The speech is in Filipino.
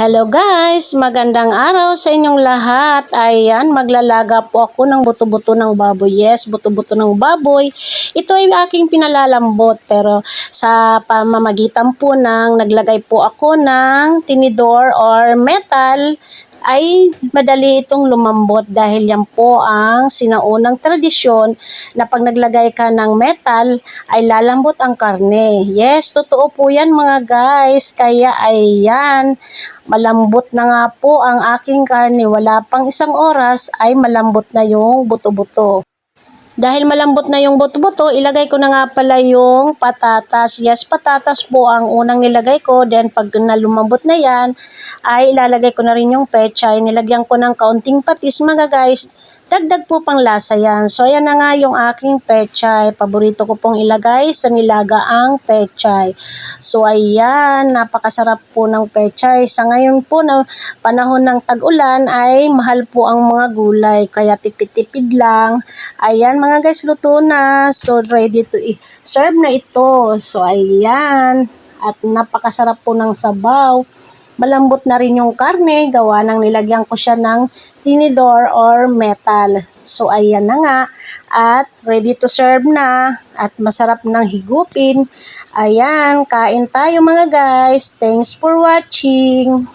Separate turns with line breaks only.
Hello guys! Magandang araw sa inyong lahat. Ayan, maglalaga po ako ng buto-buto ng baboy. Yes, buto-buto ng baboy. Ito ay aking pinalalambot pero sa pamamagitan po ng naglagay po ako ng tinidor or metal ay madali itong lumambot dahil yan po ang sinaunang tradisyon na pag naglagay ka ng metal ay lalambot ang karne. Yes, totoo po yan mga guys. Kaya ayan, malambot na nga po ang aking karne. Wala pang isang oras ay malambot na yung buto-buto. Dahil malambot na yung buto-buto, ilagay ko na nga pala yung patatas. Yes, patatas po ang unang nilagay ko. Then pag nalumambot na yan, ay ilalagay ko na rin yung pechay. Nilagyan ko ng kaunting patis mga guys. Dagdag po pang lasa yan. So ayan na nga yung aking pechay. Paborito ko pong ilagay sa nilaga ang pechay. So ayan, napakasarap po ng pechay. Sa ngayon po na panahon ng tag-ulan ay mahal po ang mga gulay. Kaya tipid-tipid lang. Ayan mga guys, luto na. So ready to serve na ito. So ayan. At napakasarap po ng sabaw. Malambot na rin yung karne, gawa ng nilagyan ko siya ng tinidor or metal. So ayan na nga, at ready to serve na, at masarap nang higupin. Ayan, kain tayo mga guys. Thanks for watching.